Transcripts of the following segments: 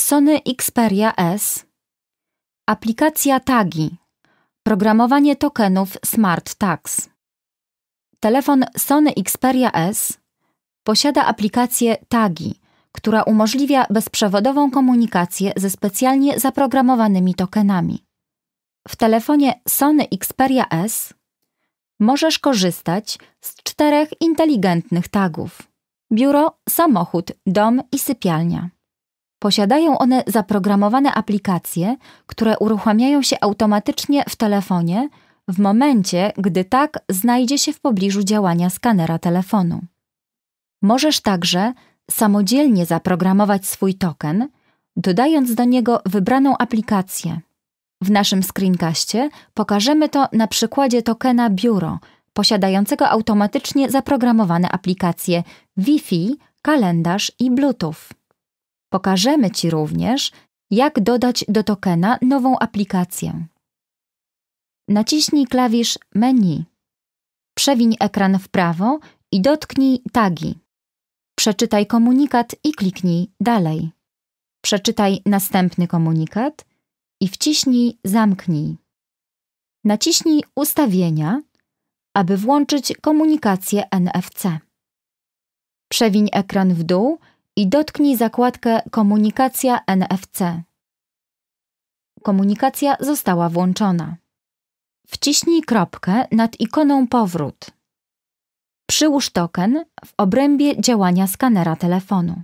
Sony Xperia S, aplikacja Tagi, programowanie tokenów Smart Tags. Telefon Sony Xperia S posiada aplikację Tagi, która umożliwia bezprzewodową komunikację ze specjalnie zaprogramowanymi tokenami. W telefonie Sony Xperia S możesz korzystać z czterech inteligentnych tagów: biuro, samochód, dom i sypialnia. Posiadają one zaprogramowane aplikacje, które uruchamiają się automatycznie w telefonie w momencie, gdy tak znajdzie się w pobliżu działania skanera telefonu. Możesz także samodzielnie zaprogramować swój token, dodając do niego wybraną aplikację. W naszym screencaście pokażemy to na przykładzie tokena Biuro, posiadającego automatycznie zaprogramowane aplikacje Wi-Fi, kalendarz i Bluetooth. Pokażemy Ci również, jak dodać do tokena nową aplikację. Naciśnij klawisz Menu. Przewiń ekran w prawo i dotknij tagi. Przeczytaj komunikat i kliknij Dalej. Przeczytaj następny komunikat i wciśnij Zamknij. Naciśnij Ustawienia, aby włączyć komunikację NFC. Przewiń ekran w dół i dotknij zakładkę Komunikacja NFC. Komunikacja została włączona. Wciśnij kropkę nad ikoną Powrót. Przyłóż token w obrębie działania skanera telefonu.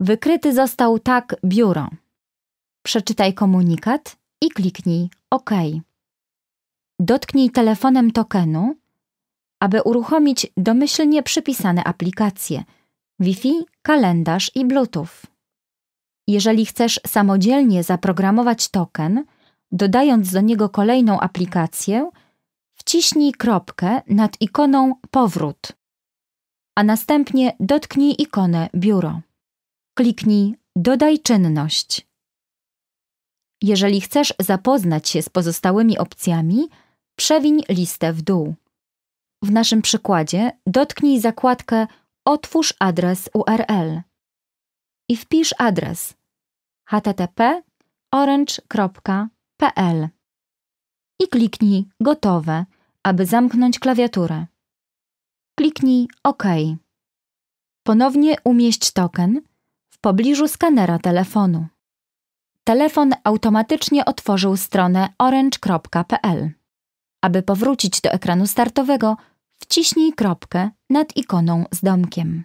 Wykryty został tag Biuro. Przeczytaj komunikat i kliknij OK. Dotknij telefonem tokenu, aby uruchomić domyślnie przypisane aplikacje Wi-Fi, kalendarz i Bluetooth. Jeżeli chcesz samodzielnie zaprogramować token, dodając do niego kolejną aplikację, wciśnij kropkę nad ikoną Powrót, a następnie dotknij ikonę Biuro. Kliknij Dodaj czynność. Jeżeli chcesz zapoznać się z pozostałymi opcjami, przewiń listę w dół. W naszym przykładzie dotknij zakładkę Otwórz adres URL i wpisz adres http orange.pl i kliknij Gotowe, aby zamknąć klawiaturę. Kliknij OK. Ponownie umieść token w pobliżu skanera telefonu. Telefon automatycznie otworzył stronę orange.pl. Aby powrócić do ekranu startowego, wciśnij kropkę nad ikoną z domkiem.